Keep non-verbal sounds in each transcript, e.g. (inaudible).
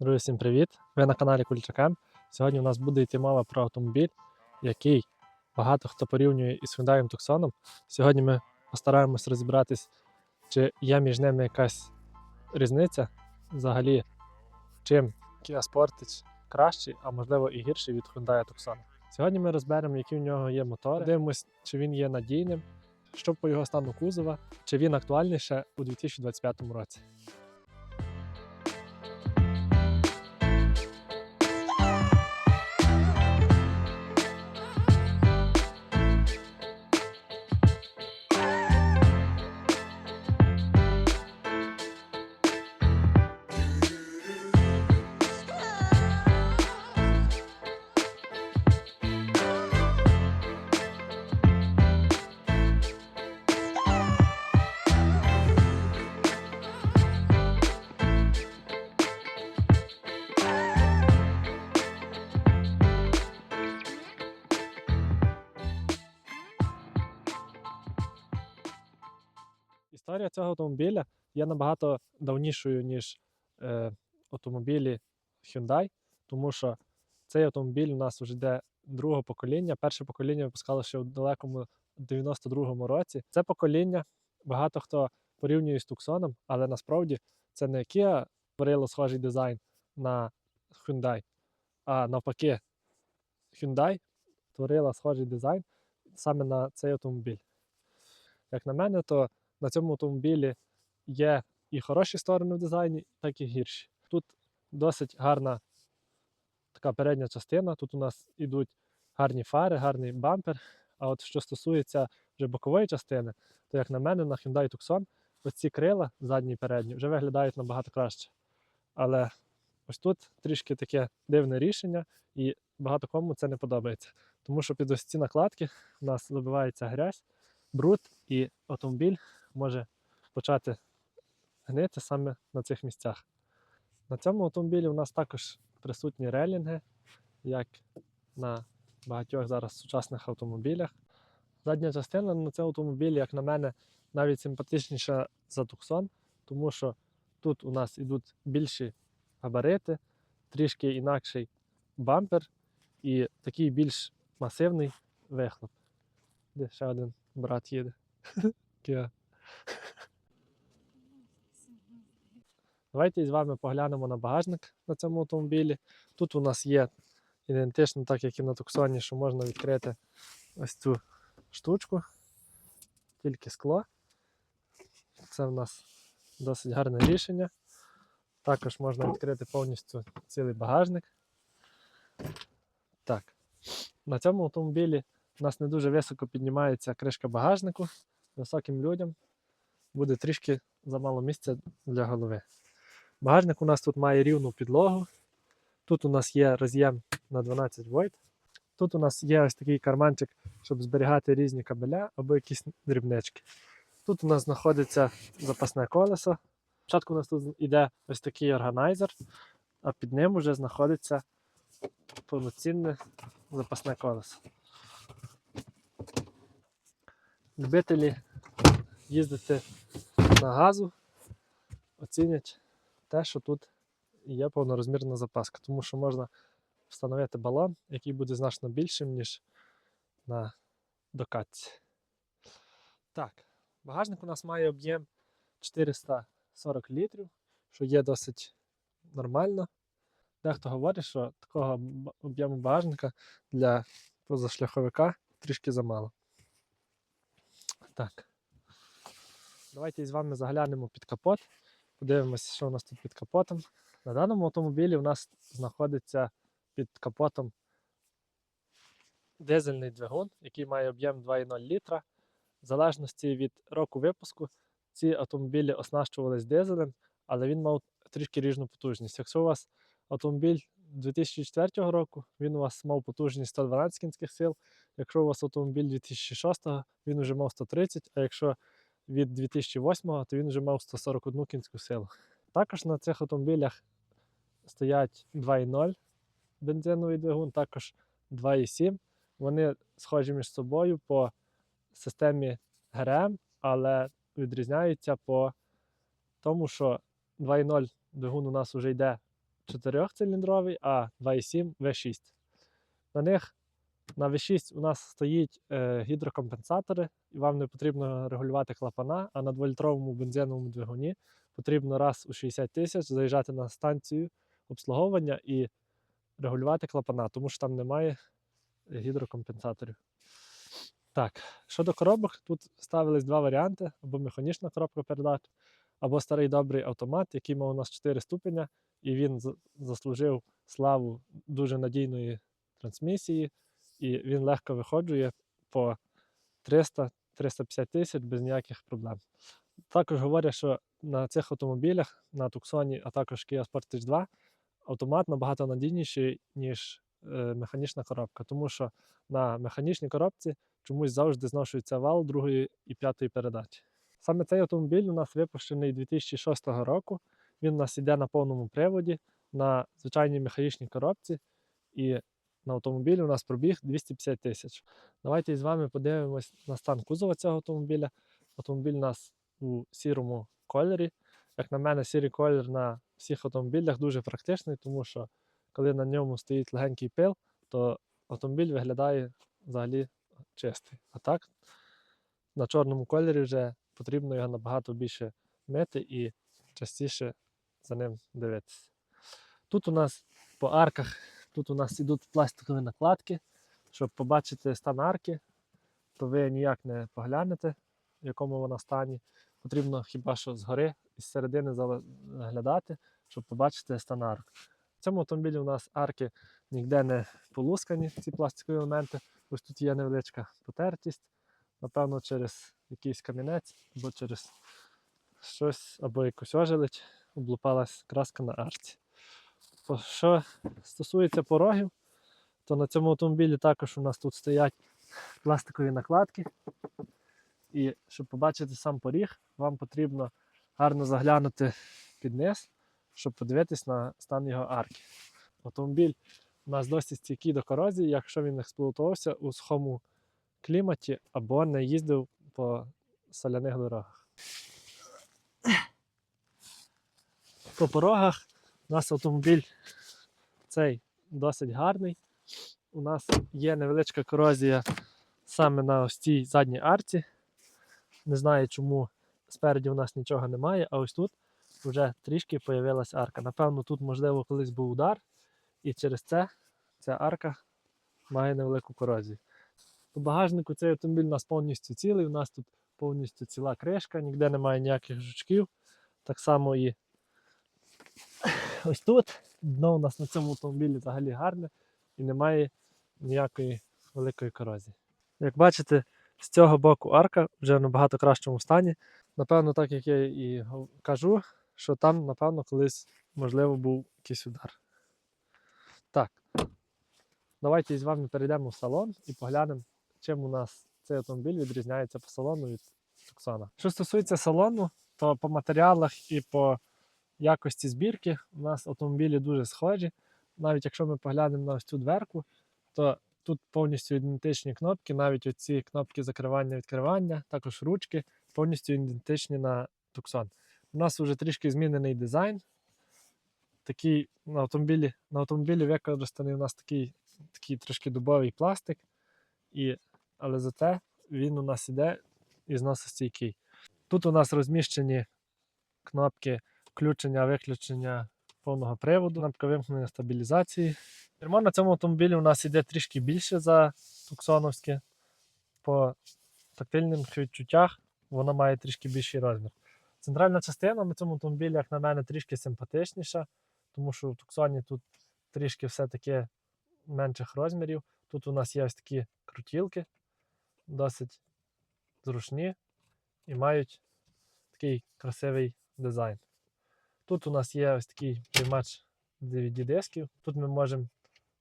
Друзі, всім привіт! Ви на каналі Кульчакем. Сьогодні у нас буде йти мова про автомобіль, який багато хто порівнює із Hyundai Tucson. Сьогодні ми постараємось розібратись, чи є між ними якась різниця взагалі, чим Kia Sportage кращий, а можливо і гірший від Hyundai Tucson. Сьогодні ми розберемо, які в нього є мотори, дивимось, чи він є надійним, що по його стану кузова, чи він актуальний ще у 2025 році. Цього автомобіля є набагато давнішою, ніж е, автомобілі Hyundai, тому що цей автомобіль у нас вже йде другого покоління. Перше покоління випускало ще в далекому 92-му році. Це покоління багато хто порівнює з Tucson, але насправді це не Kia створило схожий дизайн на Hyundai, а навпаки, Hyundai створила схожий дизайн саме на цей автомобіль. Як на мене, то на цьому автомобілі є і хороші сторони в дизайні, так і гірші. Тут досить гарна така передня частина. Тут у нас ідуть гарні фари, гарний бампер. А от що стосується вже бокової частини, то як на мене, на Hyundai Tucson оці крила задні і передні вже виглядають набагато краще. Але ось тут трішки таке дивне рішення, і багато кому це не подобається. Тому що під ось ці накладки у нас забивається грязь, бруд, і автомобіль може почати гнити саме на цих місцях. На цьому автомобілі у нас також присутні релінги, як на багатьох зараз сучасних автомобілях. Задня частина на цьому автомобілі, як на мене, навіть симпатичніша за Tucson, тому що тут у нас ідуть більші габарити, трішки інакший бампер і такий більш масивний вихлоп. Де ще один брат їде. (laughs) Давайте з вами поглянемо на багажник на цьому автомобілі. Тут у нас є ідентично, так як і на Туксоні, що можна відкрити ось цю штучку, тільки скло. Це в нас досить гарне рішення. Також можна відкрити повністю цілий багажник. Так. На цьому автомобілі у нас не дуже високо піднімається кришка багажнику. Високим людям буде трішки замало місця для голови. Багажник у нас тут має рівну підлогу. Тут у нас є роз'єм на 12 вольт. Тут у нас є ось такий карманчик, щоб зберігати різні кабеля або якісь дрібнички. Тут у нас знаходиться запасне колесо. Спочатку у нас тут йде ось такий органайзер, а під ним вже знаходиться повноцінне запасне колесо. Любителі їздити на газу оцінять те, що тут є повнорозмірна запаска, тому що можна встановити балон, який буде значно більшим, ніж на докатці. Так, багажник у нас має об'єм 440 літрів, що є досить нормально. Дехто говорить, що такого об'єму багажника для позашляховика трішки замало. Так. Давайте з вами заглянемо під капот. Подивимося, що у нас тут під капотом. На даному автомобілі у нас знаходиться під капотом дизельний двигун, який має об'єм 2,0 літра. В залежності від року випуску ці автомобілі оснащувались дизелем, але він мав трішки ріжну потужність. Якщо у вас автомобіль 2004 року, він у вас мав потужність 112 кінських сил. Якщо у вас автомобіль 2006, він вже мав 130, а якщо від 2008-го, то він вже мав 141 кінську силу. Також на цих автомобілях стоять 2.0 бензиновий двигун, також 2.7. Вони схожі між собою по системі ГРМ, але відрізняються по тому, що 2.0 двигун у нас вже йде 4-циліндровий, а 2,7 V6. На них на V6 у нас стоїть е, гідрокомпенсатори, і вам не потрібно регулювати клапана, а на 2-літровому бензиновому двигуні потрібно раз у 60 тисяч заїжджати на станцію обслуговування і регулювати клапана, тому що там немає гідрокомпенсаторів. Так, щодо коробок, тут ставились два варіанти: або механічна коробка передач, або старий добрий автомат, який мав у нас 4 ступеня, і він заслужив славу дуже надійної трансмісії, і він легко виходжує по 300-350 тисяч без ніяких проблем. Також говорять, що на цих автомобілях, на Tucson, а також Kia Sportage 2, автомат набагато надійніший, ніж е, механічна коробка, тому що на механічній коробці чомусь завжди зношується вал другої і п'ятої передачі. Саме цей автомобіль у нас випущений 2006 року. Він у нас йде на повному приводі, на звичайній механічній коробці, і на автомобілі у нас пробіг 250 тисяч. Давайте з вами подивимось на стан кузова цього автомобіля. Автомобіль у нас у сірому кольорі. Як на мене, сірий колір на всіх автомобілях дуже практичний, тому що коли на ньому стоїть легенький пил, то автомобіль виглядає взагалі чистий. А так, на чорному кольорі вже потрібно його набагато більше мити і частіше за ним дивитися. Тут у нас по арках, тут у нас ідуть пластикові накладки. Щоб побачити стан арки, то ви ніяк не поглянете, в якому вона стані. Потрібно хіба що згори із середини заглядати, щоб побачити стан арок. В цьому автомобілі у нас арки ніде не полускані, ці пластикові елементи. Ось тут є невеличка потертість, напевно, через якийсь камінець або через щось, або якусь ожеледь облупалась краска на арці. Що стосується порогів, то на цьому автомобілі також у нас тут стоять пластикові накладки. І щоб побачити сам поріг, вам потрібно гарно заглянути під низ, щоб подивитись на стан його арки. Автомобіль у нас досить стійкий до корозії, якщо він експлуатувався у сухому кліматі або не їздив по соляних дорогах. По порогах у нас автомобіль цей досить гарний. У нас є невеличка корозія саме на ось цій задній арці. Не знаю, чому спереді у нас нічого немає, а ось тут вже трішки появилась арка. Напевно, тут, можливо, колись був удар, і через це ця арка має невелику корозію. У багажнику цей автомобіль у нас повністю цілий, у нас тут повністю ціла кришка, ніде немає ніяких жучків. Так само і ось тут. Дно у нас на цьому автомобілі взагалі гарне і немає ніякої великої корозії. Як бачите, з цього боку арка вже в набагато кращому стані. Напевно, так як я і кажу, що там, напевно, колись, можливо, був якийсь удар. Так. Давайте з вами перейдемо в салон і поглянемо, чим у нас цей автомобіль відрізняється по салону від Tucson. Що стосується салону, то по матеріалах і по якості збірки у нас автомобілі дуже схожі. Навіть якщо ми поглянемо на ось цю дверку, то тут повністю ідентичні кнопки, навіть оці кнопки закривання-відкривання, також ручки повністю ідентичні на Tucson. У нас вже трішки змінений дизайн. Такий на автомобілі, на автомобілі використаний у нас такий, такий трошки дубовий пластик, і, але зате він у нас іде і зносостійкий. Тут у нас розміщені кнопки включення, виключення повного приводу, кнопка вимкнення стабілізації. Кермо на цьому автомобілі у нас іде трішки більше за туксоновське. По тактильним відчуттях воно має трішки більший розмір. Центральна частина на цьому автомобілі, як на мене, трішки симпатичніша, тому що в Туксоні тут трішки все-таки менших розмірів. Тут у нас є ось такі крутілки, досить зручні і мають такий красивий дизайн. Тут у нас є ось такий приймач DVD-дисків. Тут ми можемо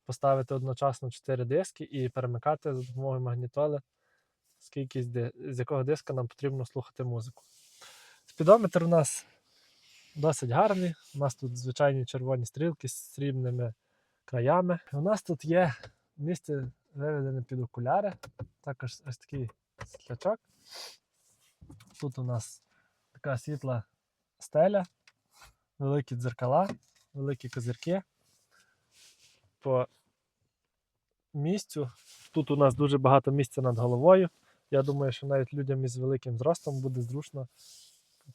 поставити одночасно 4 диски і перемикати за допомогою магнітоли, скільки з якого диска нам потрібно слухати музику. Спідометр у нас досить гарний. У нас тут звичайні червоні стрілки з срібними краями. У нас тут є місце виведене під окуляри, також ось такий світлячок. Тут у нас така світла стеля, великі дзеркала великі козирки. По місцю. Тут у нас дуже багато місця над головою. Я думаю, що навіть людям із великим зростом буде зручно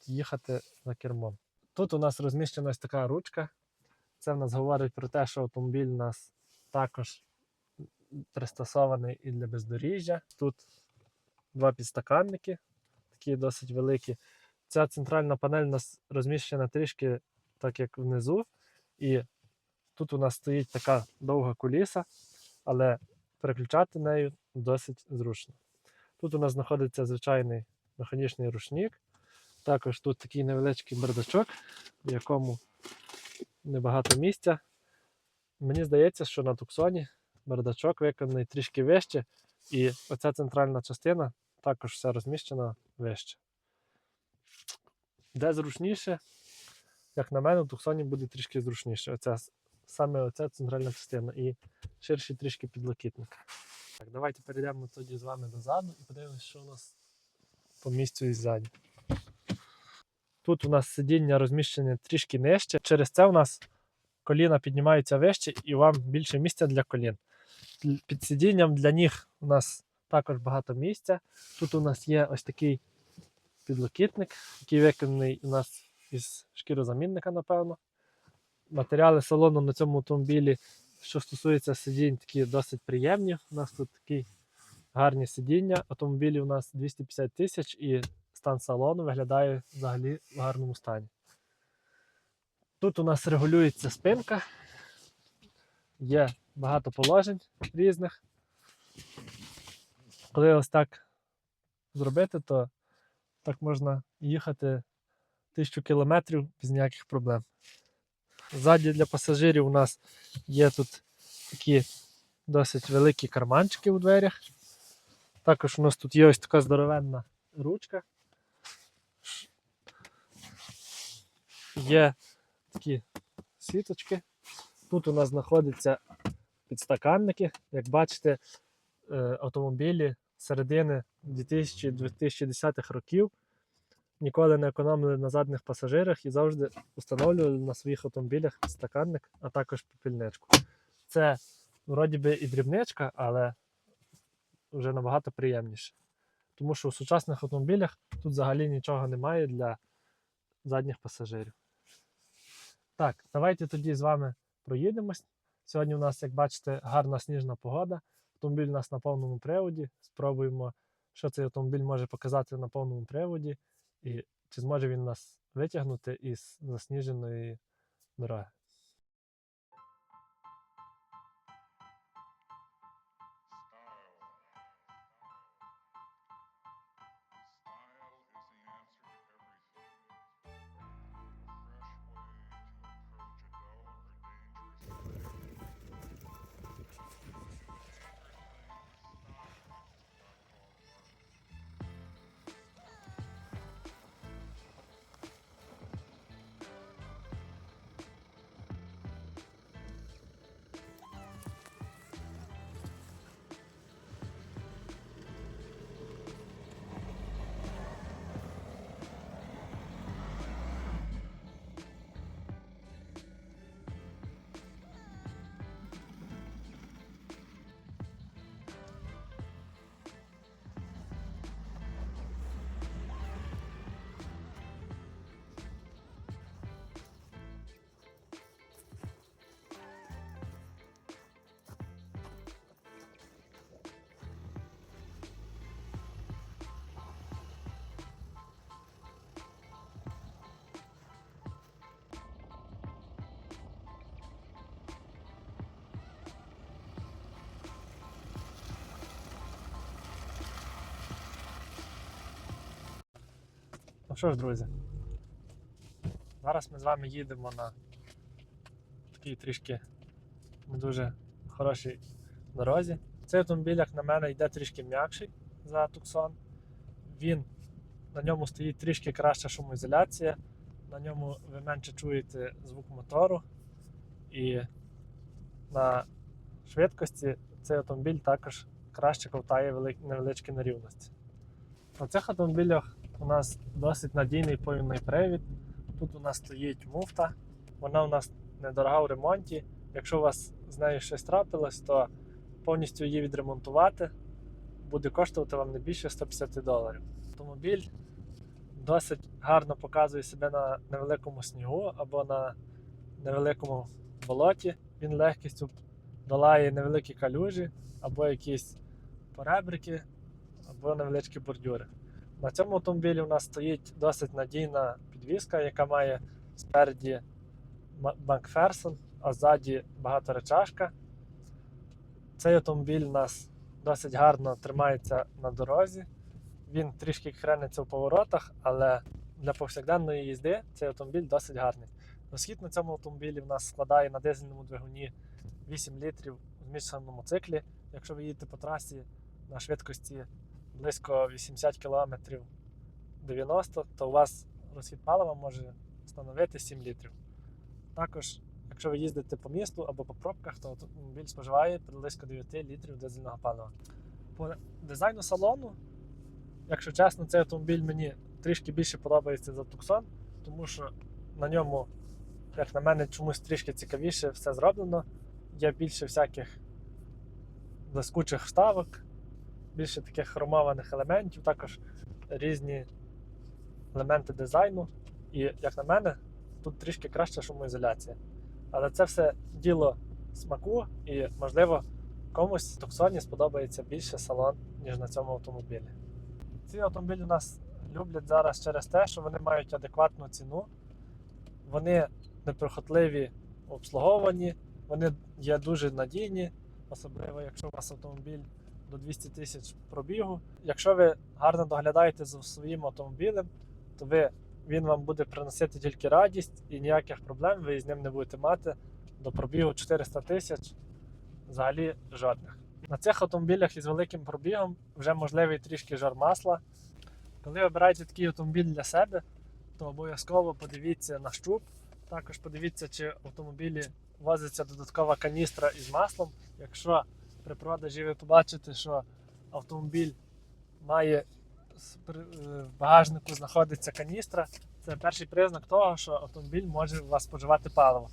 їхати за кермом. Тут у нас розміщена ось така ручка. Це в нас говорить про те, що автомобіль у нас також пристосований і для бездоріжжя. Тут два підстаканники, такі досить великі. Ця центральна панель у нас розміщена трішки так, як внизу. І тут у нас стоїть така довга куліса, але переключати нею досить зручно. Тут у нас знаходиться звичайний механічний рушник. Також тут такий невеличкий бардачок, в якому небагато місця. Мені здається, що на Туксоні бардачок виконаний трішки вище, і оця центральна частина також вся розміщена вище. Де зручніше, як на мене, в Туксоні буде трішки зручніше. Оця, саме оця центральна частина і ширший трішки підлокітник. Так, давайте перейдемо тоді з вами дозаду і подивимося, що у нас по місцю і ззаді. Тут у нас сидіння розміщене трішки нижче. Через це у нас коліна піднімаються вище і вам більше місця для колін. Під сидінням для ніг у нас також багато місця. Тут у нас є ось такий підлокітник, який виконаний у нас із шкірозамінника, напевно. Матеріали салону на цьому автомобілі, що стосується сидінь, такі досить приємні. У нас тут такі гарні сидіння. Автомобілі у нас 250 тисяч і стан салону виглядає взагалі в гарному стані. Тут у нас регулюється спинка, є багато положень різних. Коли ось так зробити, то так можна їхати тисячу кілометрів без ніяких проблем. Ззаді для пасажирів у нас є тут такі досить великі карманчики у дверях. Також у нас тут є ось така здоровенна ручка. Є такі сіточки. Тут у нас знаходяться підстаканники. Як бачите, е, автомобілі середини 2000-2010 років ніколи не економили на задніх пасажирах і завжди встановлювали на своїх автомобілях підстаканник, а також попільничку. Це вроді би і дрібничка, але вже набагато приємніше. Тому що у сучасних автомобілях тут взагалі нічого немає для задніх пасажирів. Так, давайте тоді з вами проїдемось. Сьогодні у нас, як бачите, гарна сніжна погода. Автомобіль у нас на повному приводі. Спробуємо, що цей автомобіль може показати на повному приводі, і чи зможе він нас витягнути із засніженої дороги. Ну що ж, друзі, зараз ми з вами їдемо на такій трішки не дуже хорошій дорозі. Цей автомобіль, як на мене, йде трішки м'якший за Tucson. Він на ньому стоїть трішки краща шумоізоляція, на ньому ви менше чуєте звук мотору. І на швидкості цей автомобіль також краще ковтає невеличкі нерівності. На цих автомобілях у нас досить надійний повільний привід. Тут у нас стоїть муфта. Вона у нас недорога в ремонті. Якщо у вас з нею щось трапилось, то повністю її відремонтувати буде коштувати вам не більше 150 доларів. Автомобіль досить гарно показує себе на невеликому снігу або на невеликому болоті. Він легкістю долає невеликі калюжі або якісь поребрики, або невеличкі бордюри. На цьому автомобілі у нас стоїть досить надійна підвізка, яка має спереді Макферсон, а ззаді багаторечашка. Цей автомобіль у нас досить гарно тримається на дорозі. Він трішки хрениться в поворотах, але для повсякденної їзди цей автомобіль досить гарний. Розхід на цьому автомобілі в нас складає на дизельному двигуні 8 літрів в змішаному циклі. Якщо ви їдете по трасі на швидкості близько 80 км 90, то у вас розхід палива може становити 7 літрів. Також, якщо ви їздите по місту або по пробках, то автомобіль споживає близько 9 літрів дизельного палива. По дизайну салону, якщо чесно, цей автомобіль мені трішки більше подобається за Tucson, тому що на ньому, як на мене, чомусь трішки цікавіше все зроблено. Є більше всяких блискучих вставок, більше таких хромованих елементів, також різні елементи дизайну. І, як на мене, тут трішки краща шумоізоляція. Але це все діло смаку, і, можливо, комусь Туксоні сподобається більше салон, ніж на цьому автомобілі. Ці автомобілі у нас люблять зараз через те, що вони мають адекватну ціну, вони неприхотливі в обслуговуванні, вони є дуже надійні, особливо якщо у вас автомобіль до 200 тисяч пробігу. Якщо ви гарно доглядаєте за своїм автомобілем, то ви, він вам буде приносити тільки радість і ніяких проблем ви з ним не будете мати до пробігу 400 тисяч, взагалі жодних. На цих автомобілях із великим пробігом вже можливий трішки жар масла. Коли обираєте такий автомобіль для себе, то обов'язково подивіться на щуп. Також подивіться, чи в автомобілі возиться додаткова каністра із маслом. Якщо при продажі ви побачите, що автомобіль має е, в багажнику знаходиться каністра, це перший признак того, що автомобіль може у вас споживати паливо.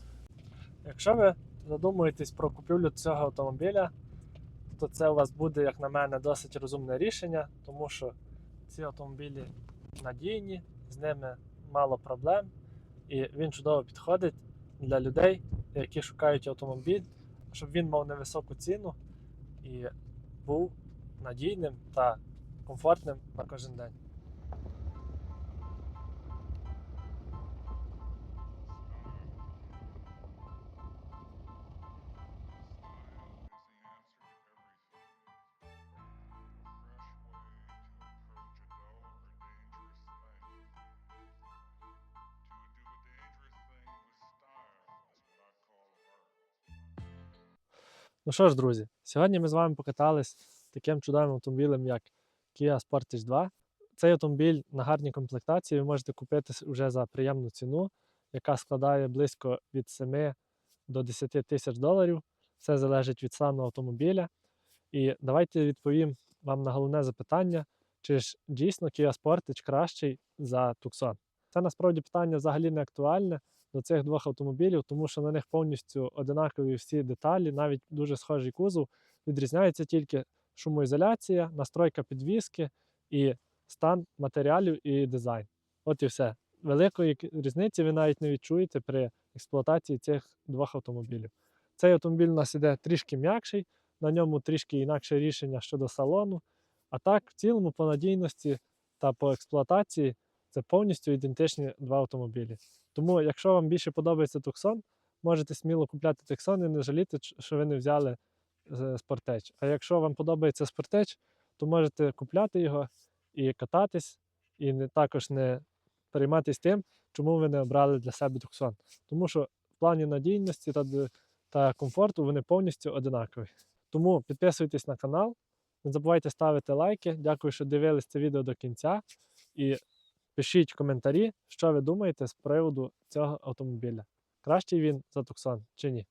Якщо ви задумуєтесь про купівлю цього автомобіля, то це у вас буде, як на мене, досить розумне рішення, тому що ці автомобілі надійні, з ними мало проблем, і він чудово підходить для людей, які шукають автомобіль, щоб він мав невисоку ціну і був надійним та комфортним на кожен день. Ну що ж, друзі, сьогодні ми з вами покатались таким чудовим автомобілем, як Kia Sportage 2. Цей автомобіль на гарній комплектації ви можете купити вже за приємну ціну, яка складає близько від 7 до 10 тисяч доларів. Все залежить від стану автомобіля. І давайте відповім вам на головне запитання: чи ж дійсно Kia Sportage кращий за Tucson? Це насправді питання взагалі не актуальне до цих двох автомобілів, тому що на них повністю одинакові всі деталі, навіть дуже схожий кузов. Відрізняється тільки шумоізоляція, настройка підвіски і стан матеріалів і дизайн. От і все. Великої різниці ви навіть не відчуєте при експлуатації цих двох автомобілів. Цей автомобіль у нас іде трішки м'якший, на ньому трішки інакше рішення щодо салону. А так, в цілому, по надійності та по експлуатації це повністю ідентичні два автомобілі. Тому, якщо вам більше подобається Tucson, можете сміло купляти Tucson і не жаліти, що ви не взяли Sportage. А якщо вам подобається Sportage, то можете купляти його і кататись, і не, також не перейматись тим, чому ви не обрали для себе Tucson. Тому що в плані надійності та, та комфорту вони повністю одинакові. Тому підписуйтесь на канал, не забувайте ставити лайки. Дякую, що дивились це відео до кінця. І пишіть коментарі, що ви думаєте з приводу цього автомобіля. Кращий він за Туксан чи ні?